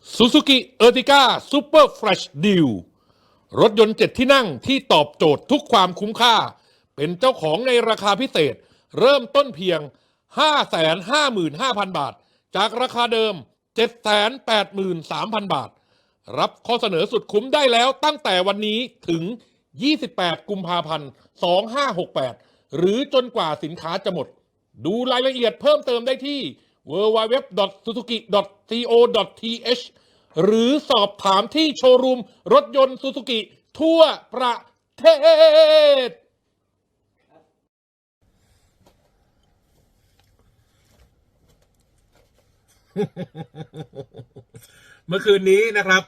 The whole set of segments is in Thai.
Suzuki Ertiga Super Fresh Deal รถยนต์เจ็ดที่นั่งที่ตอบโจทย์ทุกความคุ้มค่า เป็นเจ้าของในราคาพิเศษ เริ่มต้นเพียง 555,000 บาท จากราคาเดิม 783,000 บาท รับข้อเสนอสุดคุ้มได้แล้วตั้งแต่วันนี้ถึง 28 กุมภาพันธ์ 2568 หรือจนกว่าสินค้าจะหมด ดูรายละเอียดเพิ่มเติมได้ที่ www.suzuki.co.th หรือสอบถามที่โชว์รูมรถยนต์ซูซูกิทั่วประเทศ เมื่อคืนนี้นะครับ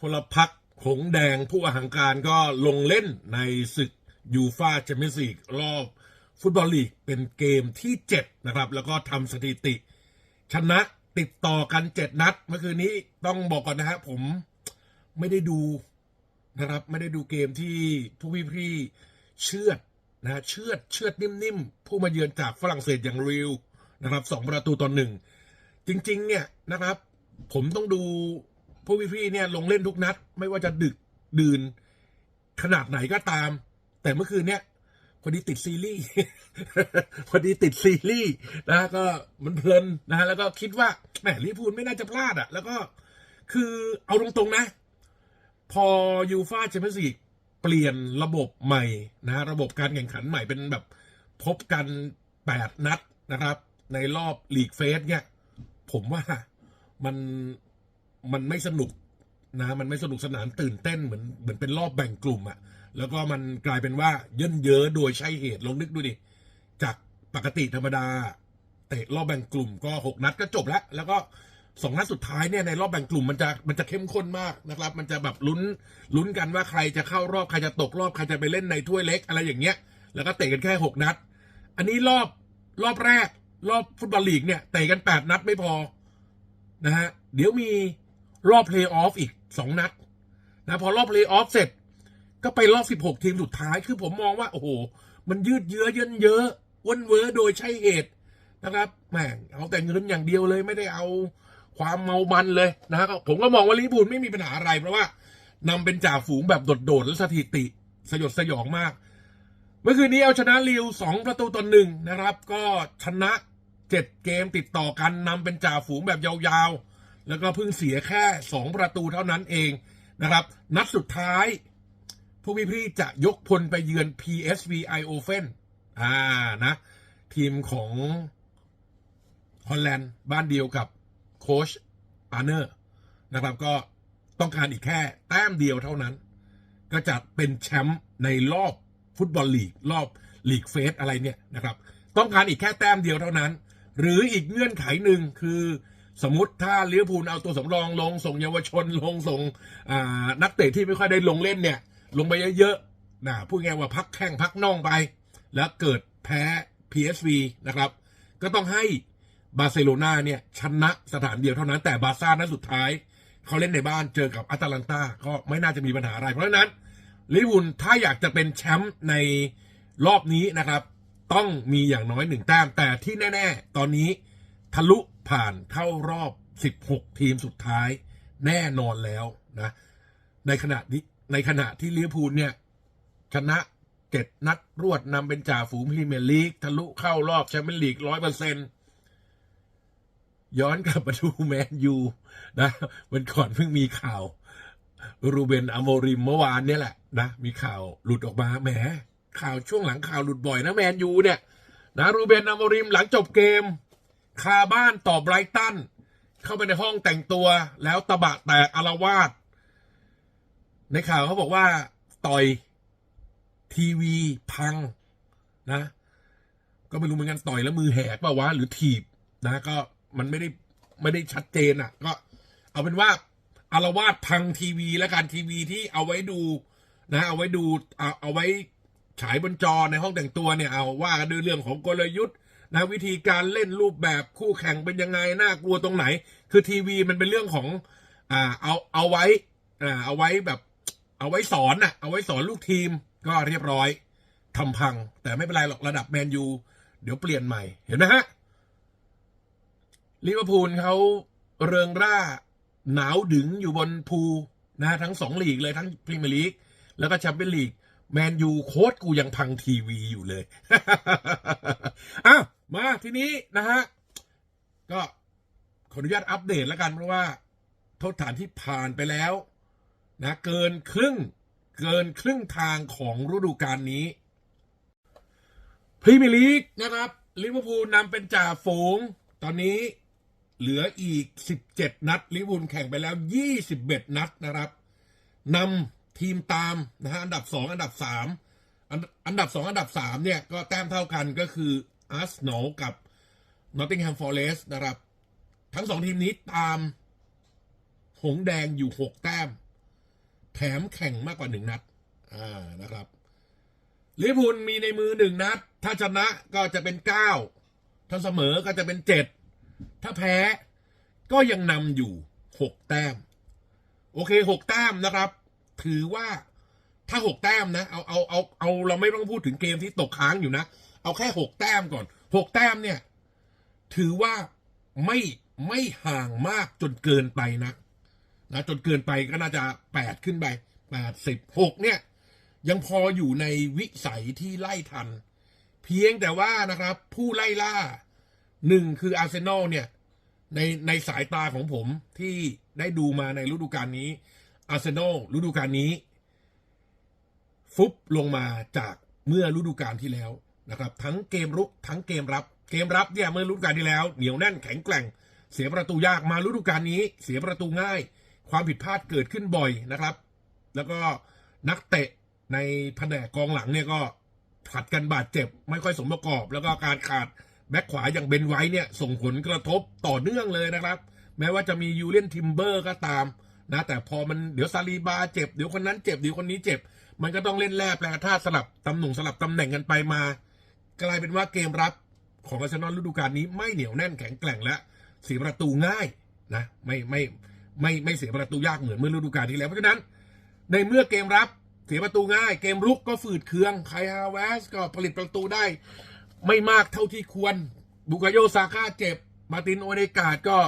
พลพักหงแดงผู้อาหังการก็ลงเล่นในศึกยูฟาแชมเปี้ยนส์ลีกรอบ ฟุตบอลลีกเป็นเกมที่ 7 นะครับ แล้วก็ทำสถิติ ชนะติดต่อกัน7นัดเมื่อคืนนี้ต้องบอกก่อนนะฮะผมไม่ได้ดูนะครับ ไม่ได้ดูเกมที่ผู้พี่ๆเชือดนะฮะเชือดเชือดนิ่มๆ ผู้มาเยือนจากฝรั่งเศสอย่างริวนะครับสองประตูต่อหนึ่งจริง ๆ เนี่ยนะครับ ผมต้องดูพวกพี่เนี่ยลงเล่นทุกนัด ไม่ว่าจะดึกดื่นขนาดไหนก็ตาม แต่เมื่อคืนเนี่ย พอดีติดซีรีส์พอดีติดซีรีส์นะก็มันเพลินนะฮะแล้วก็คิดว่าแหมลิพูลไม่น่าจะพลาดอะ่ะ แล้วก็คือเอาตรงๆนะ พอยูฟาแชมเปี้ยนส์ลีกเปลี่ยนระบบใหม่นะฮะระบบการแข่งขันใหม่เป็นแบบพบกันแปดนัดนะครับ ในรอบลีกเฟสเนี่ย ผมว่ามันมันไม่สนุก นะมันไม่สนุกสนานตื่นเต้นเหมือนเหมือนเป็นรอบแบ่งกลุ่มอะแล้วก็มันกลายเป็นว่าเยินเยอะโดยใช่เหตุลองนึกดูดิจากปกติธรรมดา เตะรอบแบ่งกลุ่มก็หกนัดก็จบแล้ว แล้วก็สองนัดสุดท้ายเนี่ยในรอบแบ่งกลุ่มมันจะมันจะเข้มข้นมากนะครับ มันจะแบบลุ้นลุ้นกันว่าใครจะเข้ารอบใครจะตกรอบใครจะไปเล่นในถ้วยเล็กอะไรอย่างเงี้ย แล้วก็เตะกันแค่หกนัด อันนี้รอบรอบแรก รอบฟุตบอลลีกเนี่ยเตะกันแปดนัดไม่พอนะฮะเดี๋ยวมีรอบเพลย์ออฟอีก สองนัดนะพอรอบเลย์ออฟเสร็จ ก็ไปรอบสิบหกทีมสุดท้ายคือผมมองว่า โอ้โห มันยืดเยื้อเยินเยอะอ้วนเวอโดยใช่เหตุนะครับแม่งเอาแต่เงินอย่างเดียวเลยไม่ได้เอาความเมามันเลยนะฮะก็ผมก็มองว่าลิเวอร์พูลไม่มีปัญหาอะไร เพราะว่านำเป็นจ่าฝูงแบบโดดๆและสถิติ สยดสยองมาก เมื่อคืนนี้เอาชนะลิวสองประตูต่อหนึ่งนะครับ ก็ชนะเจ็ดเกมติดต่อกันนำเป็นจ่าฝูงแบบยาวๆ แล้วก็เพิ่งเสียแค่สองประตูเท่านั้นเองนะครับ นัดสุดท้ายผู้พี่ๆจะยกพลไปเยือน PSV Eindhoven อ่านะ ทีมของฮอลแลนด์บ้านเดียวกับโค้ชอาร์เนอร์นะครับก็ต้องการอีกแค่แต้มเดียวเท่านั้น ก็จะเป็นแชมป์ในรอบฟุตบอลลีก รอบลีกเฟสอะไรเนี่ยนะครับ ต้องการอีกแค่แต้มเดียวเท่านั้น หรืออีกเงื่อนไขหนึ่งคือ สมมติถ้าลิเวอร์พูลเอาตัวสำรองลงส่งเยาวชนลงส่งนักเตะที่ไม่ค่อยได้ลงเล่นเนี่ย ลงไปเยอะๆนะพูดง่ายว่าพักแข้งพักน่องไป แล้วเกิดแพ้ PSV นะครับ ก็ต้องให้บาร์เซโลนาเนี่ยชนะสถานเดียวเท่านั้นแต่บาซ่านัดสุดท้ายเขาเล่นในบ้านเจอกับอัตแลนตาก็ไม่น่าจะมีปัญหาอะไร เพราะฉะนั้นลิเวอร์พูลถ้าอยากจะเป็นแชมป์ในรอบนี้นะครับ ต้องมีอย่างน้อยหนึ่งแต้มแต่ที่แน่ ๆ ตอนนี้ ทะลุผ่านเข้ารอบ 16 ทีมสุดท้ายแน่นอนแล้วนะ ในขณะนี้ในขณะที่ลิเวอร์พูลเนี่ย ชนะเจ็ดนัดรวดนำเป็นจ่าฝูงพรีเมียร์ลีกทะลุเข้ารอบแชมเปี้ยนลีกร้อยเปอร์เซ็นย้อนกลับมาดูแมนยูนะวันก่อนเพิ่งมีข่าว รูเบนอโมริมเมื่อวานเนี่ยแหละนะมีข่าวหลุดออกมาแหมข่าวช่วงหลังข่าวหลุดบ่อยนะแมนยูเนี่ยนะรูเบนอโมริมหลังจบเกม คาบ้านต่อไบรตัน เข้าไปในห้องแต่งตัวแล้วตะบะแตกอารวาสในข่าวเขาบอกว่า ต่อยทีวีพังนะ ก็ไม่รู้เหมือนกันต่อยแล้วมือแหกเปล่าวะหรือถีบนะ ก็มันไม่ได้ไม่ได้ชัดเจนอะ ก็เอาเป็นว่าอารวาสพังทีวีแล้วกันทีวีที่เอาไว้ดูนะ เอาไว้ดูเอาเอาไว้ฉายบนจอในห้องแต่งตัวเนี่ยเอาว่ากันด้วยเรื่องของกลยุทธ์ นะวิธีการเล่นรูปแบบคู่แข่งเป็นยังไงน่ากลัวตรงไหน คือทีวีมันเป็นเรื่องของอ่าเอาเอาไว้อ่าเอาไว้แบบเอาไว้สอนน่ะเอาไว้สอนลูกทีมก็เรียบร้อยทำพัง แต่ไม่เป็นไรหรอกระดับแมนยูเดี๋ยวเปลี่ยนใหม่เห็นไหมฮะลิเวอร์พูลเขาเริงร่าหนาวดึงอยู่บนภูนะทั้งสองลีกเลยทั้งพรีเมียร์ลีกแล้วก็แชมเปี้ยนลีกแมนยูโค้ดกูยังพังทีวีอยู่เลย อ้าว มาทีนี้นะฮะ ก็ขออนุญาตอัปเดตแล้วกัน เพราะว่าโทษฐานที่ผ่านไปแล้วนะเกินครึ่งเกินครึ่งทางของฤดูกาลนี้พรีเมียร์ลีกนะครับลิเวอร์พูลนำเป็นจ่าฝูง ตอนนี้เหลืออีก 17 นัดลิเวอร์พูลแข่งไปแล้ว 21 นัดนะครับนำทีมตามนะฮะอันดับ 2 อันดับ 3 อันอันดับ 2 อันดับ 3 เนี่ย ก็แต้มเท่ากันก็คือ อาร์เซนอลกับนอตติงแฮมฟอร์เรสต์นะครับ ทั้งสองทีมนี้ตาม หงแดงอยู่6แต้ม แถมแข่งมากกว่า1นัด อ่านะครับลิพูลมีในมือหนึ่งนัด ถ้าชนะก็จะเป็นเก้าถ้าเสมอก็จะเป็นเจ็ดถ้าแพ้ก็ยังนำอยู่หกแต้ม โอเคหกแต้มนะครับ ถือว่าถ้าหกแต้มนะ เอาเอาเอาเอาเราไม่ต้องพูดถึงเกมที่ตกค้างอยู่นะ เอาแค่หกแต้มก่อนหกแต้มเนี่ย ถือว่าไม่ไม่ห่างมากจนเกินไปนะนะจนเกินไปก็น่าจะแปดขึ้นไปแปดสิบหกเนี่ย ยังพออยู่ในวิสัยที่ไล่ทัน เพียงแต่ว่านะครับ ผู้ไล่ล่าหนึ่งคืออาร์เซนอลเนี่ย ในในสายตาของผมที่ได้ดูมาในฤดูกาลนี้อาร์เซนอลฤดูกาลนี้ ฟุบลงมาจากเมื่อฤดูกาลที่แล้ว นะครับทั้งเกมรุกทั้งเกมรับ เกมรับเนี่ยเมื่อฤดูกาลที่แล้ว เหนียวแน่นแข็งแกร่ง เสียประตูยากมาฤดูกาลนี้ เสียประตูง่าย ความผิดพลาดเกิดขึ้นบ่อยนะครับ แล้วก็นักเตะในแผนกกองหลังเนี่ยก็ผลัดกันบาดเจ็บ ไม่ค่อยสมประกอบ แล้วก็การขาดแบ็คขวาอย่างเบนไว้เนี่ยส่งผลกระทบต่อเนื่องเลยนะครับ แม้ว่าจะมียูเลียนทิมเบอร์ก็ตามนะแต่พอมันเดี๋ยวซาลีบาเจ็บเดี๋ยวคนนั้นเจ็บเดี๋ยวคนนี้เจ็บ มันก็ต้องเล่นแร่แปลธาสลับตำหน่งสลับตำแหน่งกันไปมา กลายเป็นว่าเกมรับของอาร์เซนอลฤดูกาลนี้ไม่เหนียวแน่นแข็งแกร่งและเสียประตูง่ายนะไม่ไม่ไม่ไม่เสียประตูยากเหมือนเมื่อฤดูกาลที่แล้วเพราะฉะนั้น ในเมื่อเกมรับเสียประตูง่าย เกมรุกก็ฝืดเคืองไคฮาเวสก็ผลิตประตูได้ ไม่มากเท่าที่ควรบุกโยซาก้าเจ็บ มาตินโอเดกาดก็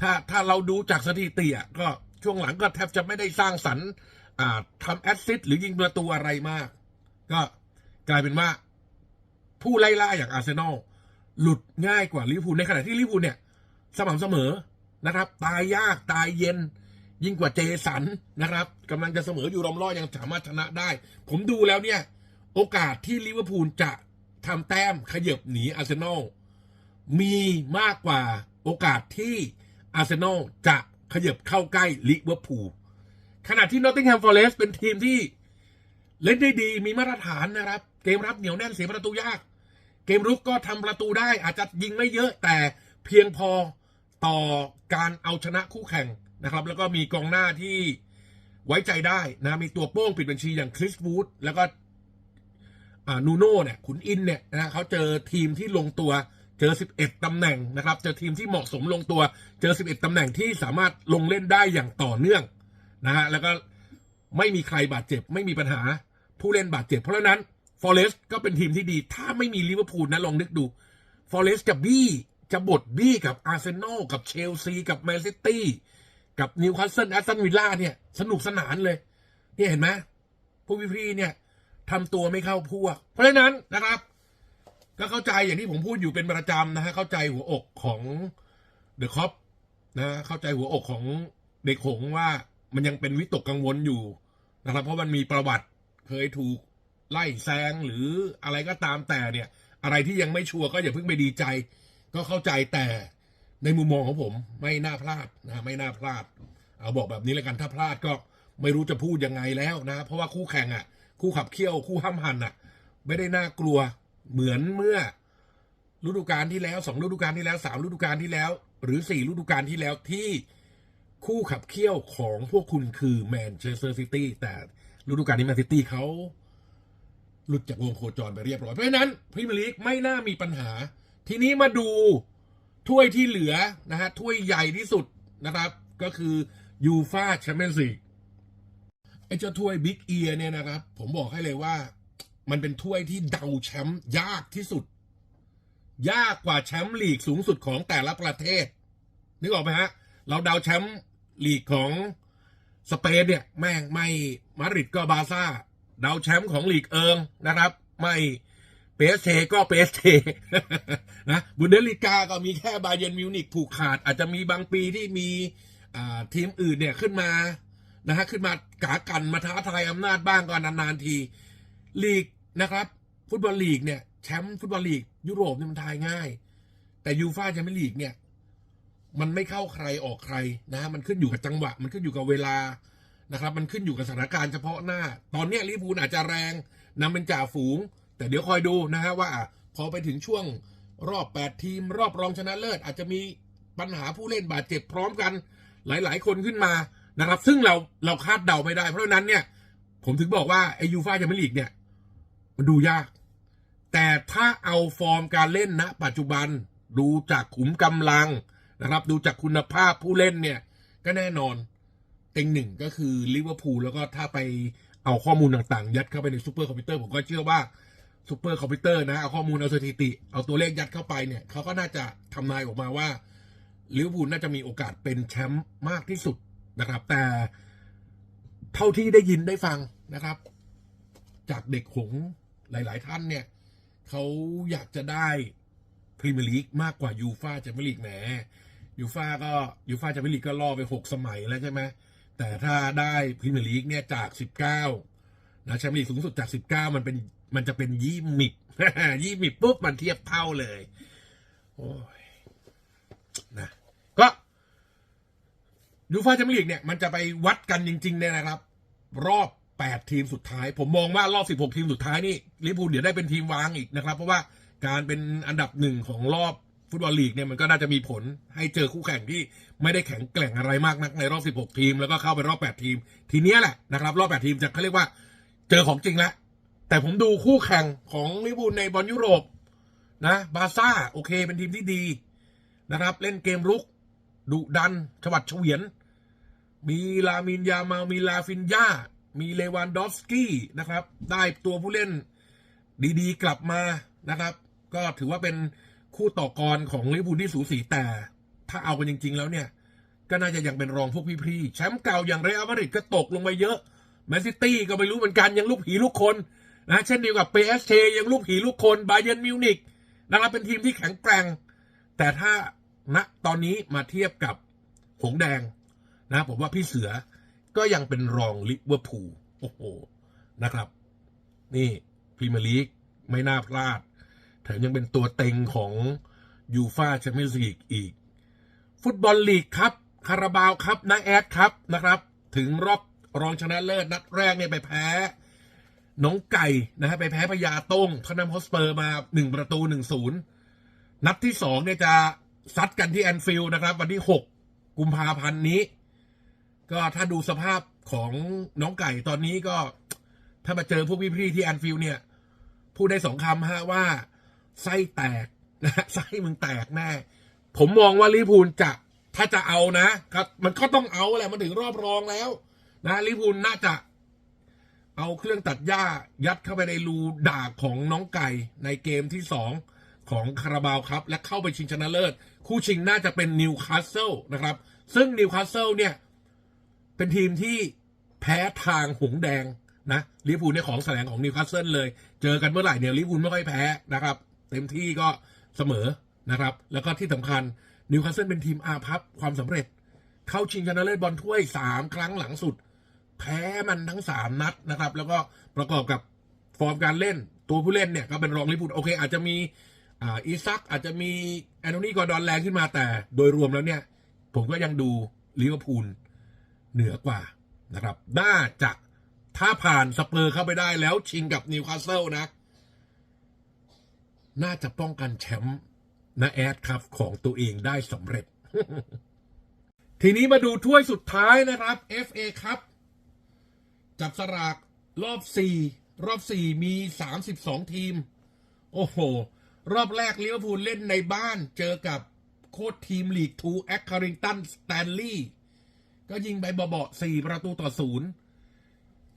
ถ้าถ้าเราดูจากสถิติอะก็ช่วงหลังก็แทบจะไม่ได้สร้างสรรค์ทำแอสซิสต์หรือยิงประตูอะไรมาก ก็กลายเป็นว่า ผู้ไล่ล่าอย่างอาร์เซนอลหลุดง่ายกว่าลิเวอร์พูลในขณะที่ลิเวอร์พูลเนี่ย สม่ำเสมอนะครับ ตายยากตายเย็น ยิ่งกว่าเจสันนะครับกำลังจะเสมออยู่รอมรอยังสามารถชนะได้ ผมดูแล้วเนี่ย โอกาสที่ลิเวอร์พูลจะทำแต้มขยับหนีอาร์เซนอลมีมากกว่าโอกาสที่อาร์เซนอลจะขยับเข้าใกล้ลิเวอร์พูลขณะที่นอตติงแฮมฟอร์เรสเป็นทีมที่เล่นได้ดีมีมาตรฐานนะครับ เกมรับเหนียวแน่นเสียประตูยาก เกมรุกก็ทำประตูได้อาจจะยิงไม่เยอะแต่เพียงพอต่อการเอาชนะคู่แข่งนะครับ แล้วก็มีกองหน้าที่ไว้ใจได้นะมีตัวโป้งปิดบัญชีอย่างคริสวูดแล้วก็นูโน่เนี่ยขุนอินเนี่ยนะเขาเจอทีมที่ลงตัวเจอ 11 ตำแหน่งนะครับ เจอทีมที่เหมาะสมลงตัว เจอ 11 ตำแหน่งที่สามารถลงเล่นได้อย่างต่อเนื่องนะฮะแล้วก็ไม่มีใครบาดเจ็บ ไม่มีปัญหาผู้เล่นบาดเจ็บ เพราะฉะนั้น ฟอเรสต์ก็เป็นทีมที่ดี ถ้าไม่มีลิเวอร์พูลนะลองนึกดูฟอเรสต์จะบี้จะบดบี้กับอาร์เซนอลกับเชลซีกับแมนซิตี้กับนิวคาสเซิลแอสตันวิลล่าเนี่ยสนุกสนานเลย เนี่ยเห็นไหมพวกพี่ๆเนี่ยทำตัวไม่เข้าพวก เพราะฉะนั้นนะครับ ก็เข้าใจอย่างที่ผมพูดอยู่เป็นประจำนะฮะเข้าใจหัวอกของเดอะคอปนะเข้าใจหัวอกของเด็กหงว่ามันยังเป็นวิตกกังวลอยู่นะครับ เพราะมันมีประวัติเคยถูก ไล่แซงหรืออะไรก็ตามแต่เนี่ย อะไรที่ยังไม่ชัวร์ก็อย่าเพิ่งไปดีใจ ก็เข้าใจแต่ในมุมมองของผมไม่น่าพลาดนะไม่น่าพลาด เอาบอกแบบนี้แล้วกันถ้าพลาดก็ไม่รู้จะพูดยังไงแล้วนะ เพราะว่าคู่แข่งอะ คู่ขับเคี่ยวคู่ห้ามหันอะ ไม่ได้น่ากลัวเหมือนเมื่อฤดูกาลที่แล้วสองฤดูกาลที่แล้วสามฤดูกาลที่แล้ว หรือสี่ฤดูกาลที่แล้วที่คู่ขับเคี่ยวของพวกคุณคือแมนเชสเตอร์ซิตี้แต่ฤดูกาลนี้แมนซิตี้เขา หลุดจากวงโคจรไปเรียบร้อย เพราะฉะนั้นพรีเมียร์ลีกไม่น่ามีปัญหา ทีนี้มาดูถ้วยที่เหลือนะฮะถ้วยใหญ่ที่สุดนะครับ ก็คือยูฟาแชมเปี้ยนส์ลีกไอ้เจ้าถ้วยบิ๊กเอียเนี่ยนะครับ ผมบอกให้เลยว่า มันเป็นถ้วยที่เดาแชมป์ยากที่สุด ยากกว่าแชมป์ลีกสูงสุดของแต่ละประเทศ นึกออกไหมฮะ เราเดาแชมป์ลีกของสเปนเนี่ย แม่งไม่มาดริดก็บาซ่า ดาวแชมป์ของลีกเอิงนะครับ ไม่เปสเชก็เปสเชนะบุนเดลิกาก็มีแค่บาเยร์นมิวนิกผูกขาด อาจจะมีบางปีที่มีทีมอื่นเนี่ยขึ้นมานะฮะขึ้นมากากันมาท้าทายอำนาจบ้างก็นานๆทีลีกนะครับ ฟุตบอลลีกเนี่ยแชมป์ฟุตบอลลีกยุโรปเนี่ยมันทายง่าย แต่ยูฟ่าแชมเปี้ยนลีกเนี่ย มันไม่เข้าใครออกใครนะ มันขึ้นอยู่กับจังหวะ มันขึ้นอยู่กับเวลา นะครับมันขึ้นอยู่กับสถานการณ์เฉพาะหน้า ตอนนี้ลิเวอร์พูลอาจจะแรงนำเป็นจ่าฝูง แต่เดี๋ยวคอยดูนะฮะว่า พอไปถึงช่วงรอบ 8 ทีม รอบรองชนะเลิศ อาจจะมีปัญหาผู้เล่นบาดเจ็บพร้อมกันหลาย ๆ คนขึ้นมานะครับ ซึ่งเราเราคาดเดาไม่ได้ เพราะฉะนั้นเนี่ยผมถึงบอกว่าไอยูฟ่าแชมเปี้ยนลีกเนี่ย มันดูยาก แต่ถ้าเอาฟอร์มการเล่นณปัจจุบันดูจากขุมกำลังนะครับ ดูจากคุณภาพผู้เล่นเนี่ย ก็แน่นอน เต็งหนึ่งก็คือลิเวอร์พูลแล้วก็ถ้าไปเอาข้อมูลต่างๆ ยัดเข้าไปในซูเปอร์คอมพิวเตอร์ผมก็เชื่อว่าซูเปอร์คอมพิวเตอร์นะ เอาข้อมูลเอาสถิติ เอาตัวเลขยัดเข้าไปเนี่ยเขาก็น่าจะทำนายออกมาว่าลิเวอร์พูลน่าจะมีโอกาสเป็นแชมป์มากที่สุดนะครับ แต่เท่าที่ได้ยินได้ฟังนะครับ จากเด็กหงส์หลาย ๆ ท่านเนี่ยเขาอยากจะได้พรีเมียร์ลีกมากกว่ายูฟาแชมเปี้ยนลีกแหมยูฟาก็ยูฟาแชมเปี้ยนลีกก็ล่อไปหกสมัยแล้วใช่ไหม แต่ถ้าได้พรีเมียร์ลีกเนี่ยจากสิบเก้านะแชมเปี้ยนลีกสูงสุดจากสิบเก้ามันเป็นมันจะเป็นยี่มิบยี่มิบปุ๊บมันเทียบเท่าเลย โอ้ยนะก็ยูฟาแชมเปี้ยนลีกเนี่ยมันจะไปวัดกันจริง ๆ เนี่ยนะครับ รอบ 8 ทีมสุดท้าย ผมมองว่ารอบ 16 ทีมสุดท้ายนี่ลิเวอร์พูลเดี๋ยวได้เป็นทีมวางอีกนะครับ เพราะว่าการเป็นอันดับหนึ่งของรอบ ฟุตบอลลีกเนี่ยมันก็น่าจะมีผลให้เจอคู่แข่งที่ไม่ได้แข็งแกร่งอะไรมากนักในรอบ 16 ทีม แล้วก็เข้าไปรอบ 8 ทีม ทีเนี้ยแหละนะครับ รอบ 8 ทีมจะเขาเรียกว่าเจอของจริงแล้ว แต่ผมดูคู่แข่งของลิเวอร์พูลในบอลยุโรปนะบาซ่าโอเคเป็นทีมที่ดีนะครับ เล่นเกมรุกดุดันฉวัดเฉวียน มีลามินยามามีลาฟินยามีเลวานดอฟสกี้นะครับ ได้ตัวผู้เล่นดีๆ กลับมานะครับ ก็ถือว่าเป็น คู่ต่อกรของลิเวอร์พูลที่สูสีแต่ ถ้าเอากันจริง ๆ แล้วเนี่ย ก็น่าจะยังเป็นรองพวกพี่ๆแชมป์เก่าอย่างเรอัลมาดริดก็ตกลงไปเยอะแมนซิตี้ก็ไม่รู้เหมือนกันยังลูกผีลูกคนนะเช่นเดียวกับเปเอสเยังลูกผีลูกคนบาเยร์นมิวนิกนะครับเป็นทีมที่แข็งแกร่ง แต่ถ้าณตอนนี้มาเทียบกับหงแดงนะผมว่าพี่เสือก็ยังเป็นรองลิเวอร์พูลโอ้โหนะครับ นี่พรีเมียร์ลีกไม่น่าพลาด แถมยังเป็นตัวเต็งของยูฟาแชมเปี้ยนส์ลีกอีก ฟุตบอลลีกครับ คาราบาวครับนาแอดครับนะครับ ถึงรอบรองชนะเลิศนัดแรกเนี่ยไปแพ้ น้องไก่นะฮะไปแพ้พญาต้งเขานำฮอสเปอร์มาหนึ่งประตูหนึ่งศูนย์นัดที่สองเนี่ยจะซัดกันที่แอนฟิลด์นะครับ วันที่หกกุมภาพันธ์นี้ ก็ถ้าดูสภาพของน้องไก่ตอนนี้ก็ ถ้ามาเจอพวกพี่ๆที่แอนฟิลด์เนี่ย พูดได้สองคำฮะว่า ไส้แตกนะไส้มึงแตกแน่ผมมองว่าลิพูลจะถ้าจะเอานะครับมันก็ต้องเอาแหละมันถึงรอบรองแล้ว นะลิพูลน่าจะ เอาเครื่องตัดหญ้ายัดเข้าไปในรูด่าของน้องไก่ในเกมที่สองของคาราบาวครับ และเข้าไปชิงชนะเลิศ คู่ชิงน่าจะเป็นนิวคาสเซิลนะครับ ซึ่งนิวคาสเซิลเนี่ย เป็นทีมที่แพ้ทางหงแดงนะลิพูลเนี่ยของแสลงของนิวคาสเซิลเลย เจอกันเมื่อไหร่เนี่ยลิพูลไม่ค่อยแพ้นะครับ เต็มที่ก็เสมอนะครับ แล้วก็ที่สำคัญนิวคาสเซิลเป็นทีมอาพับความสำเร็จ เข้าชิงชนะเลิศบอลถ้วยสามครั้งหลังสุด แพ้มันทั้งสามนัดนะครับ แล้วก็ประกอบกับฟอร์มการเล่น ตัวผู้เล่นเนี่ยก็เป็นรองลิเวอร์พูลโอเค อาจจะมีอ่าอีซักอาจจะมีแอนโทนีกอร์ดอนแรงขึ้นมาแต่โดยรวมแล้วเนี่ย ผมก็ยังดูลิเวอร์พูลเหนือกว่านะครับ น่าจะถ้าผ่านสเปอร์เข้าไปได้แล้วชิงกับนิวคาสเซิลนะ น่าจะป้องกันแชมป์นะแอดครับของตัวเองได้สำเร็จ ทีนี้มาดูถ้วยสุดท้ายนะครับ FA ครับ จับสลากรอบ 4 รอบ 4 มี 32 ทีม โอ้โห รอบแรกลิเวอร์พูลเล่นในบ้านเจอกับโค้ชทีมลีกทูแอคคาริงตันสแตนลีย์ก็ยิงไปเบาๆ4ประตูต่อศูนย์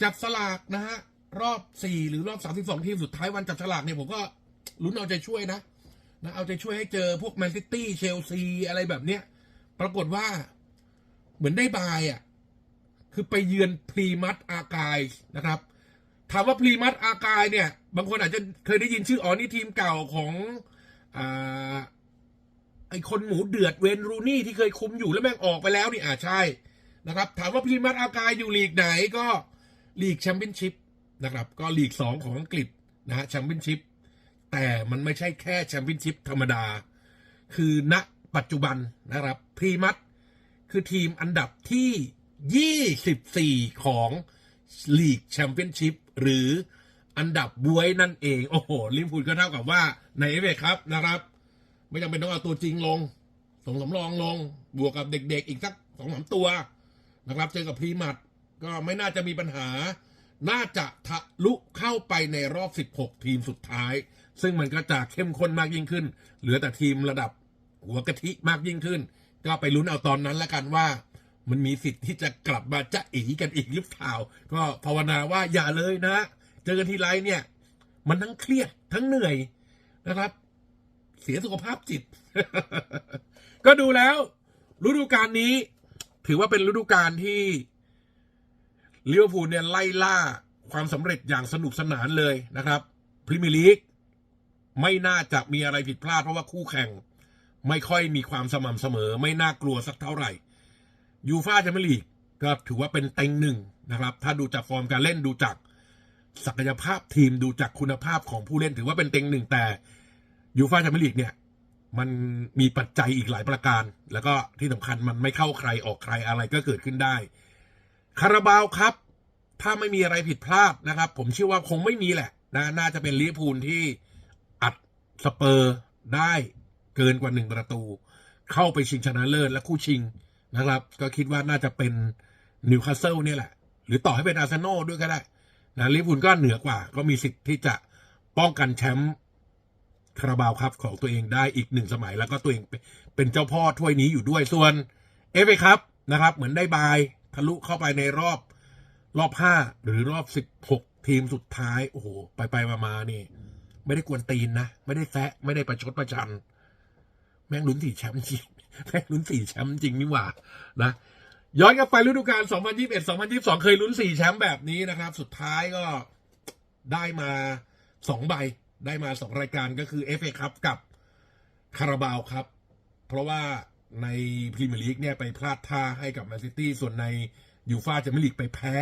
จับสลากนะฮะ รอบ 4 หรือรอบ 32 ทีมสุดท้ายวันจับสลากเนี่ยผมก็ ลุ้นเอาใจช่วยนะนะ เอาใจช่วยให้เจอพวกแมนซิตี้เชลซีอะไรแบบเนี้ย ปรากฏว่าเหมือนได้บายอะ คือไปเยือนพรีมัตอากายนะครับ ถามว่าพรีมัตอากายเนี่ย บางคนอาจจะเคยได้ยินชื่ออ๋อนี่ทีมเก่าของอ่าไอคนหมูเดือดเวนรูนี่ที่เคยคุมอยู่แล้วแม่งออกไปแล้วนี่อ่าใช่นะครับ ถามว่าพรีมัตอากายอยู่ลีกไหนก็ลีกแชมเปี้ยนชิพนะครับ ก็ลีกสองของอังกฤษนะฮะแชมเปี้ยนชิพ แต่มันไม่ใช่แค่แชมเปี้ยนชิพธรรมดา คือณปัจจุบันนะครับพรีมัตคือทีมอันดับที่ 24 ของลีกแชมเปี้ยนชิพหรืออันดับบวยนั่นเอง โอ้โห ลิเวอร์พูลก็เท่ากับว่าในเอฟเอครับนะครับ ไม่จำเป็นต้องเอาตัวจริงลงส่งสำรองลง บวกกับเด็กๆ อีกสักสองสามตัวนะครับ เจอกับพรีมัตก็ไม่น่าจะมีปัญหา น่าจะทะลุเข้าไปในรอบ 16 ทีมสุดท้าย ซึ่งมันก็จะเข้มข้นมากยิ่งขึ้น เหลือแต่ทีมระดับหัวกะทิมากยิ่งขึ้น ก็ไปลุ้นเอาตอนนั้นละกันว่า มันมีสิทธิ์ที่จะกลับมาจะอีกันอีกหรือเปล่าก็ภาวนาว่าอย่าเลยนะ เจอกันทีไรเนี่ย มันทั้งเครียดทั้งเหนื่อยนะครับ เสียสุขภาพจิต ก็ดูแล้ว ฤดูกาลนี้ ถือว่าเป็นฤดูกาลที่ลิเวอร์พูลเนี่ยไล่ล่าความสำเร็จอย่างสนุกสนานเลยนะครับพรีเมียร์ลีก ไม่น่าจะมีอะไรผิดพลาดเพราะว่าคู่แข่ง ไม่ค่อยมีความสม่ำเสมอ ไม่น่ากลัวสักเท่าไหร่ยูฟ่าแชมเปี้ยนลีกก็ถือว่าเป็นเต็งหนึ่งนะครับ ถ้าดูจากฟอร์มการเล่นดูจากศักยภาพทีมดูจากคุณภาพของผู้เล่นถือว่าเป็นเต็งหนึ่งแต่ยูฟ่าแชมเปี้ยนลีกเนี่ยมันมีปัจจัยอีกหลายประการ แล้วก็ที่สำคัญมันไม่เข้าใครออกใครอะไรก็เกิดขึ้นได้คาราบาวครับ ถ้าไม่มีอะไรผิดพลาดนะครับ ผมเชื่อว่าคงไม่มีแหละนะน่าจะเป็นลิเวอร์พูลที่ สเปอร์ได้เกินกว่าหนึ่งประตู เข้าไปชิงชนะเลิศและคู่ชิงนะครับ ก็คิดว่าน่าจะเป็นนิวคาสเซิลเนี่ยแหละ หรือต่อให้เป็นอาร์เซนอลด้วยก็ได้นะลิเวอร์พูลก็เหนือกว่า ก็มีสิทธิ์ที่จะป้องกันแชมป์คาราบาวครับของตัวเองได้อีกหนึ่งสมัย แล้วก็ตัวเองเป็นเจ้าพ่อถ้วยนี้อยู่ด้วยส่วนเอฟเอครับนะครับ เหมือนได้บายทะลุเข้าไปในรอบรอบห้าหรือรอบสิบหกทีมสุดท้าย โอ้โห ไปไปมามานี่ ไม่ได้กวนตีนนะ ไม่ได้แซะไม่ได้ประชดประชัน แม่งลุ้นสี่แชมป์จริง แม่งลุ้นสี่แชมป์จริงนี่หว่า นะ ย้อนกลับไปฤดูกาล 2021 2022 เคยลุ้นสี่แชมป์แบบนี้นะครับ สุดท้ายก็ได้มาสองใบ ได้มาสองรายการก็คือ FA ครับกับคาราบาวครับ เพราะว่าในพรีเมียร์ลีกเนี่ยไปพลาดท่าให้กับแมนซิตี้ ส่วนในยูฟ่าแชมเปี้ยนลีกไปแพ้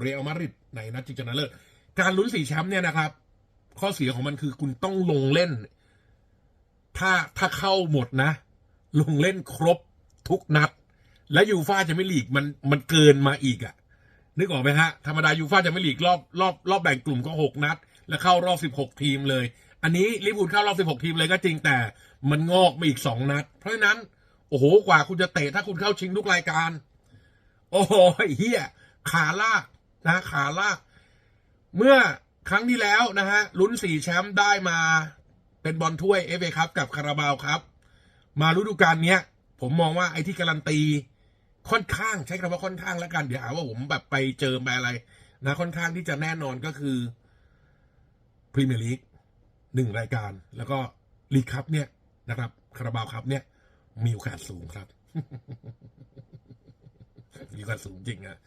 เรอัลมาดริดในนัดชิงชนะเลิศ การลุ้นสี่แชมป์เนี่ยนะครับ ข้อเสียของมันคือคุณต้องลงเล่น ถ้าถ้าเข้าหมดนะ ลงเล่นครบทุกนัด และยูฟ่าจะไม่ลีกมันมันเกินมาอีกอะนึกออกไหมฮะ ธรรมดายูฟ่าจะไม่ลีกรอบรอบรอบแบ่งกลุ่มก็หกนัด แล้วเข้ารอบสิบหกทีมเลย อันนี้ลิเวอร์พูลเข้ารอบสิบหกทีมเลยก็จริงแต่มันงอกมาอีกสองนัด เพราะฉะนั้น โอ้โหกว่าคุณจะเตะถ้าคุณเข้าชิงทุกรายการ โอ้โหเฮียขาลากนะขาลาก เมื่อ ครั้งที่แล้วนะฮะลุ้นสี่แชมป์ได้มาเป็นบอลถ้วยเอฟเอครับกับคาราบาวครับ มาฤดูกาลเนี้ย ผมมองว่าไอ้ที่การันตี ค่อนข้างใช้คำว่าค่อนข้างแล้วกัน เดี๋ยวหาว่าผมแบบไปเจอไปอะไรนะค่อนข้างที่จะแน่นอนก็คือพรีเมียร์ลีกหนึ่งรายการ แล้วก็ลีกคัพเนี่ยนะครับคาราบาวครับเนี่ย มีโอกาสสูงครับมีโอกาสสูงจริงอะ